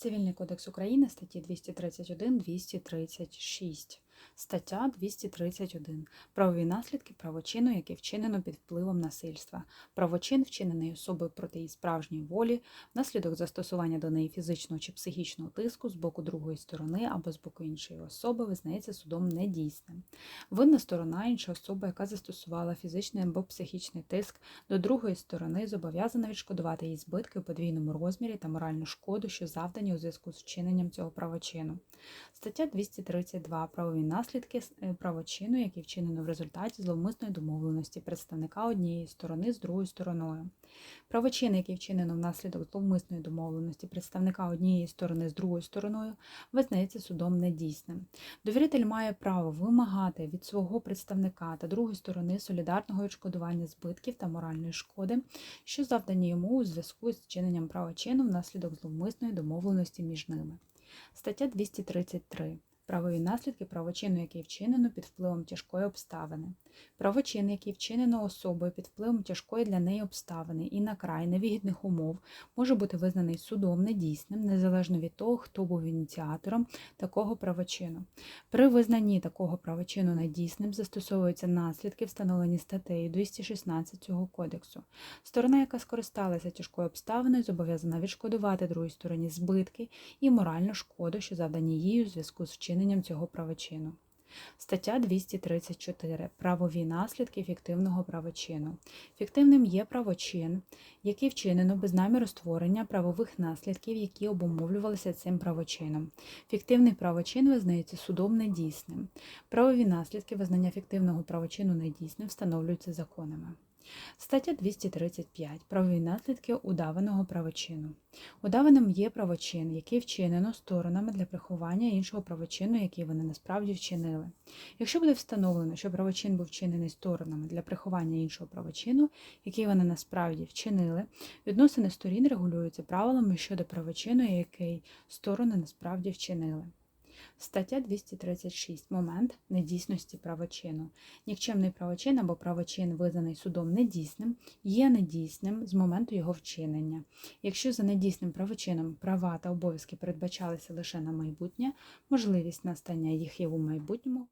Цивільний кодекс України, статті 231-236. Стаття 231. Правові наслідки правочину, яке вчинено під впливом насильства. Правочин, вчинений особою проти її справжньої волі, внаслідок застосування до неї фізичного чи психічного тиску з боку другої сторони або з боку іншої особи, визнається судом недійсним. Винна сторона, інша особа, яка застосувала фізичний або психічний тиск до другої сторони, зобов'язана відшкодувати їй збитки у подвійному розмірі та моральну шкоду, що завдані у зв'язку з вчиненням цього правочину. Стаття 232. Правові наслідки е, правочину, який вчинено в результаті зловмисної домовленості представника однієї сторони з другою стороною. Правочин, який вчинено внаслідок зловмисної домовленості представника однієї сторони з другою стороною, визнається судом недійсним. Довіритель має право вимагати від свого представника та другої сторони солідарного відшкодування збитків та моральної шкоди, що завдані йому у зв'язку з вчиненням правочину внаслідок зловмисної домовленості між ними. Стаття 233. Правові наслідки правочину, який вчинено під впливом тяжкої обставини. Правочин, який вчинено особою під впливом тяжкої для неї обставини і на край невигідних умов, може бути визнаний судом недійсним, незалежно від того, хто був ініціатором такого правочину. При визнанні такого правочину недійсним застосовуються наслідки, встановлені статтею 216 цього кодексу. Сторона, яка скористалася тяжкою обставиною, зобов'язана відшкодувати другій стороні збитки і моральну шкоду, що завдані їй у зв'язку з вчиненням цього правочину. Стаття 234. Правові наслідки фіктивного правочину. Фіктивним є правочин, який вчинено без наміру створення правових наслідків, які обумовлювалися цим правочином. Фіктивний правочин визнається судом недійсним. Правові наслідки визнання фіктивного правочину недійсним встановлюються законами. Стаття 235. Правові наслідки удаваного правочину. Удаваним є правочин, який вчинено сторонами для приховання іншого правочину, який вони насправді вчинили. Якщо буде встановлено, що правочин був вчинений сторонами для приховання іншого правочину, який вони насправді вчинили, відносини сторін регулюються правилами щодо правочину, який сторони насправді вчинили. Стаття 236. Момент недійсності правочину. Нікчемний правочин або правочин, визнаний судом недійсним, є недійсним з моменту його вчинення. Якщо за недійсним правочином права та обов'язки передбачалися лише на майбутнє, можливість настання їх є у майбутньому